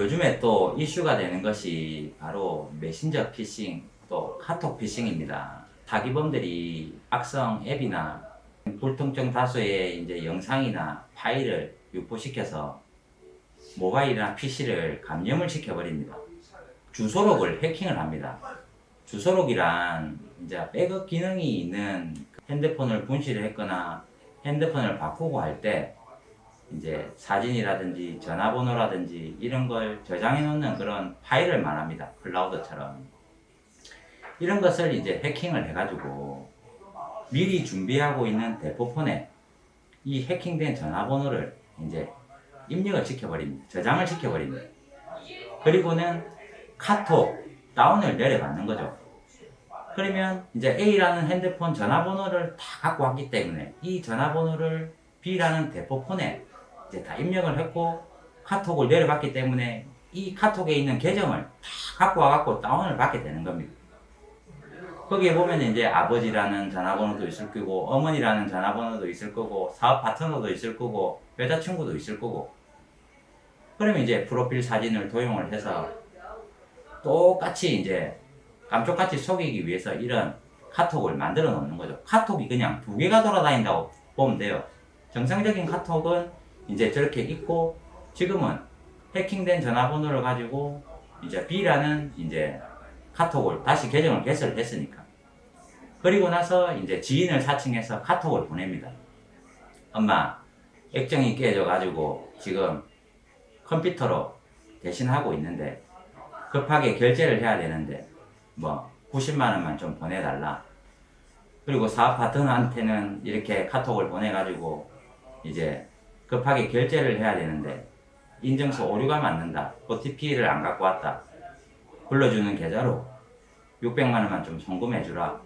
요즘에 또 이슈가 되는 것이 바로 메신저 피싱 또 카톡 피싱입니다. 사기범들이 악성 앱이나 불특정 다수의 이제 영상이나 파일을 유포시켜서 모바일이나 PC를 감염을 시켜버립니다. 주소록을 해킹을 합니다. 주소록이란 이제 백업 기능이 있는 핸드폰을 분실을 했거나 핸드폰을 바꾸고 할 때 이제 사진이라든지 전화번호라든지 이런 걸 저장해 놓는 그런 파일을 말합니다. 클라우드처럼. 이런 것을 이제 해킹을 해가지고 미리 준비하고 있는 대포폰에 이 해킹된 전화번호를 이제 입력을 시켜버립니다. 저장을 시켜버립니다. 그리고는 카톡 다운을 내려받는 거죠. 그러면 이제 A라는 핸드폰 전화번호를 다 갖고 왔기 때문에 이 전화번호를 B라는 대포폰에 이제 다 입력을 했고 카톡을 내려받기 때문에 이 카톡에 있는 계정을 다 갖고 와갖고 다운을 받게 되는 겁니다. 거기에 보면 이제 아버지라는 전화번호도 있을 거고 어머니라는 전화번호도 있을 거고 사업 파트너도 있을 거고 여자친구도 있을 거고 그러면 이제 프로필 사진을 도용을 해서 똑같이 이제 감쪽같이 속이기 위해서 이런 카톡을 만들어 놓는 거죠. 카톡이 그냥 두 개가 돌아다닌다고 보면 돼요. 정상적인 카톡은 이제 저렇게 있고 지금은 해킹된 전화번호를 가지고 이제 B라는 이제 카톡을 다시 계정을 개설을 했으니까 그리고 나서 이제 지인을 사칭해서 카톡을 보냅니다. 엄마 액정이 깨져 가지고 지금 컴퓨터로 대신하고 있는데 급하게 결제를 해야 되는데 뭐 90만 원만 좀 보내달라. 그리고 사업 파트너한테는 이렇게 카톡을 보내가지고 이제 급하게 결제를 해야 되는데 인증서 오류가 맞는다. OTP를 안 갖고 왔다. 불러주는 계좌로 600만 원만 좀 송금해 주라.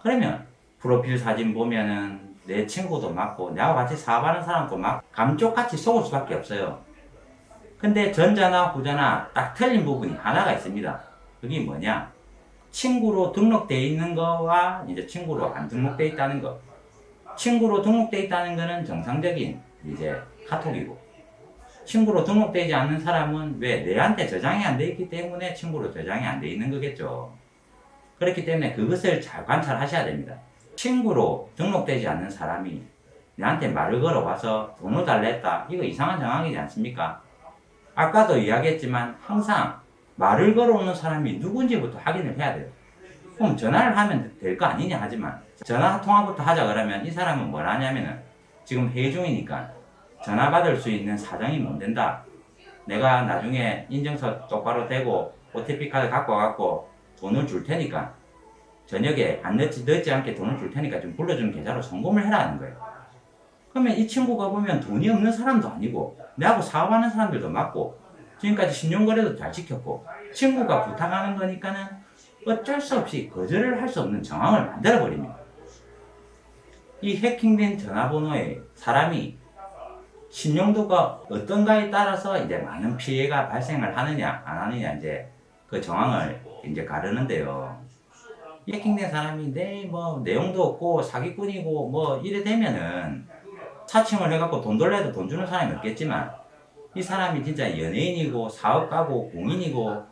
그러면 프로필 사진 보면은 내 친구도 맞고 내가 같이 사업하는 사람도 막 감쪽같이 속을 수밖에 없어요. 근데 전자나 후자나 딱 틀린 부분이 하나가 있습니다. 그게 뭐냐? 친구로 등록돼 있는 거와 이제 친구로 안 등록돼 있다는 거. 친구로 등록돼 있다는 거는 정상적인 이제 카톡이고 친구로 등록되지 않는 사람은 왜 내한테 저장이 안 돼 있기 때문에 친구로 저장이 안 돼 있는 거겠죠. 그렇기 때문에 그것을 잘 관찰하셔야 됩니다. 친구로 등록되지 않는 사람이 내한테 말을 걸어와서 돈을 달라 했다. 이거 이상한 상황이지 않습니까? 아까도 이야기했지만 항상 말을 걸어오는 사람이 누군지부터 확인을 해야 돼요. 그럼 전화를 하면 될 거 아니냐 하지만 전화 통화부터 하자 그러면 이 사람은 뭘 하냐면은 지금 회의 중이니까 전화 받을 수 있는 사정이 못 된다. 내가 나중에 인증서 똑바로 대고 OTP 카드 갖고 와갖고 돈을 줄 테니까 저녁에 안 늦지, 늦지 않게 돈을 줄 테니까 좀 불러주는 계좌로 송금을 해라는 거예요. 그러면 이 친구가 보면 돈이 없는 사람도 아니고 내하고 사업하는 사람들도 맞고 지금까지 신용거래도 잘 지켰고 친구가 부탁하는 거니까는 어쩔 수 없이 거절을 할 수 없는 정황을 만들어 버립니다. 이 해킹된 전화번호에 사람이 신용도가 어떤가에 따라서 이제 많은 피해가 발생을 하느냐 안 하느냐 이제 그 정황을 이제 가르는데요. 해킹된 사람이 내뭐 내용도 없고 사기꾼이고 뭐 이래 되면은 사칭을 해갖고 돈 돌려도 돈 주는 사람이 없겠지만 이 사람이 진짜 연예인이고 사업가고 공인이고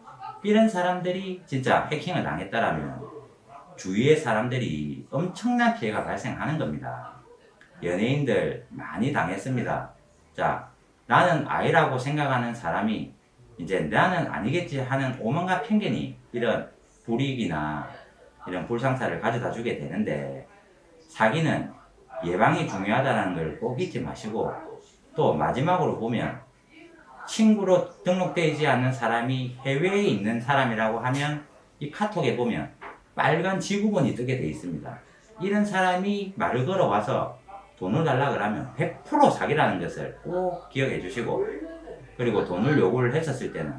이런 사람들이 진짜 해킹을 당했다라면 주위의 사람들이 엄청난 피해가 발생하는 겁니다. 연예인들 많이 당했습니다. 자, 나는 아이라고 생각하는 사람이 이제 나는 아니겠지 하는 오만과 편견이 이런 불이익이나 이런 불상사를 가져다 주게 되는데 사기는 예방이 중요하다는 걸 꼭 잊지 마시고 또 마지막으로 보면 친구로 등록되지 않는 사람이 해외에 있는 사람이라고 하면 이 카톡에 보면 빨간 지구본이 뜨게 돼 있습니다. 이런 사람이 말을 걸어와서 돈을 달라 그러면 100% 사기라는 것을 꼭 기억해 주시고 그리고 돈을 요구를 했었을 때는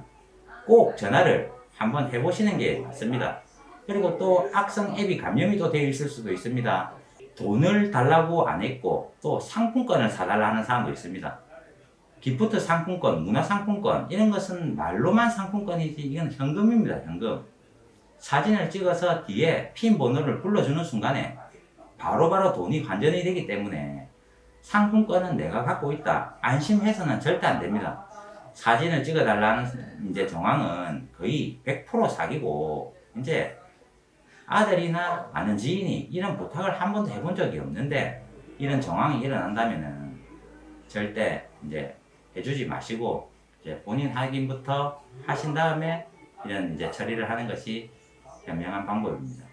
꼭 전화를 한번 해보시는 게 맞습니다. 그리고 또 악성 앱이 감염이 또 되어 있을 수도 있습니다. 돈을 달라고 안 했고 또 상품권을 사달라 하는 사람도 있습니다. 기프트 상품권, 문화 상품권 이런 것은 말로만 상품권이지 이건 현금입니다. 현금. 사진을 찍어서 뒤에 핀 번호를 불러주는 순간에 바로 바로 돈이 환전이 되기 때문에 상품권은 내가 갖고 있다. 안심해서는 절대 안 됩니다. 사진을 찍어달라는 이제 정황은 거의 100% 사기고 이제 아들이나 아는 지인이 이런 부탁을 한 번도 해본 적이 없는데 이런 정황이 일어난다면은 절대 이제 해주지 마시고 이제 본인 확인부터 하신 다음에 이런 이제 처리를 하는 것이 현명한 방법입니다.